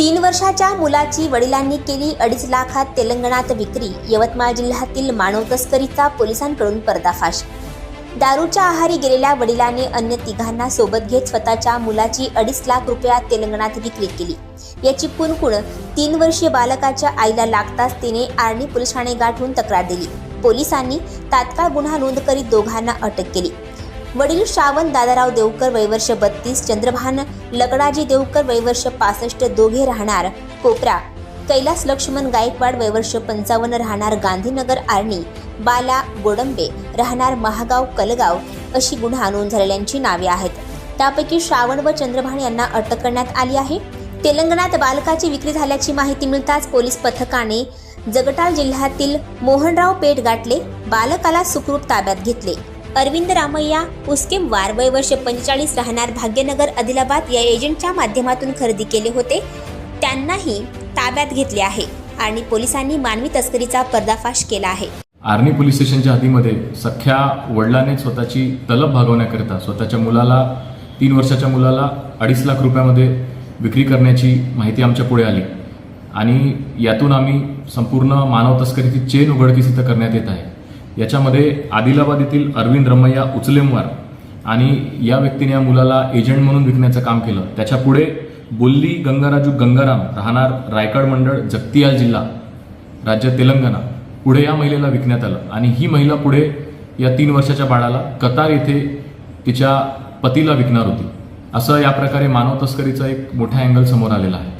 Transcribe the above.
तीन वर्षाच्या मुलाची वडिलांनी केली अडीच लाखात तेलंगणात विक्री. यवतमाळ जिल्ह्यातील मानव तस्करीचा पोलिसांकडून पर्दाफाश. दारूच्या आहारी गेलेल्या वडिलांनी अन्य तिघांना सोबत घेत स्वतःच्या मुलाची अडीच लाख रुपयात तेलंगणात विक्री केली. याची कुणकुण तीन वर्षीय बालकाच्या आईला लागताच तिने आर्णी पोलीस ठाणे गाठून तक्रार दिली. पोलिसांनी तात्काळ गुन्हा नोंद करीत दोघांना अटक केली. वडील श्रावण दादाराव देवकर वयवर्ष बत्तीस चंद्रभान लकडाजी देवकर वयवर्ष पासष्ट दोघे राहणार कोपरा. कैलास लक्ष्मण गायकवाड वयवर्ष पंचावन्न राहणार गांधीनगर आर्णी. बाला गोडंबे राहणार महागाव कलगाव अशी गुन्हा नोंद झालेल्यांची नावे आहेत. त्यापैकी श्रावण व चंद्रभान यांना अटक करण्यात आली आहे. तेलंगणात बालकाची विक्री झाल्याची माहिती मिळताच पोलीस पथकाने जगटाल जिल्ह्यातील मोहनराव पेठ गाठले बालकाला सुखरूप ताब्यात घेतले. अरविंद रामय्या उस्केम वार वय वर्ष पंचेचाळीस राहणार भाग्यनगर आदिलाबाद या एजंटच्या माध्यमातून खरेदी केले होते. त्यांनाही ताब्यात घेतले आहे आणि पोलिसांनी मानवी तस्करीचा पर्दाफाश केला आहे. आर्णी पोलीस स्टेशनच्या हद्दीमध्ये सख्या वडिलाने स्वतःची तलब भागवण्याकरिता स्वतःच्या मुलाला तीन वर्षाच्या मुलाला अडीच लाख रुपयामध्ये विक्री करण्याची माहिती आमच्या पुढे आली. आणि यातून आम्ही संपूर्ण मानव तस्करीची चेन उघडकीस इथं करण्यात येत आहे. याच्यामध्ये आदिलाबाद येथील अरविंद रमैया उचलेमवार आणि या व्यक्तीने या मुलाला एजंट म्हणून विकण्याचं काम केलं. त्याच्या पुढे बोल्ली गंगाराजू गंगाराम राहणार रायगड मंडळ जगतियाल जिल्हा राज्य तेलंगणा पुढे या महिलेला विकण्यात आलं. आणि ही महिला पुढे या तीन वर्षाच्या बाळाला कतार येथे तिच्या पतीला विकणार होती. असं या प्रकारे मानव तस्करीचा एक मोठा अँगल समोर आलेला आहे.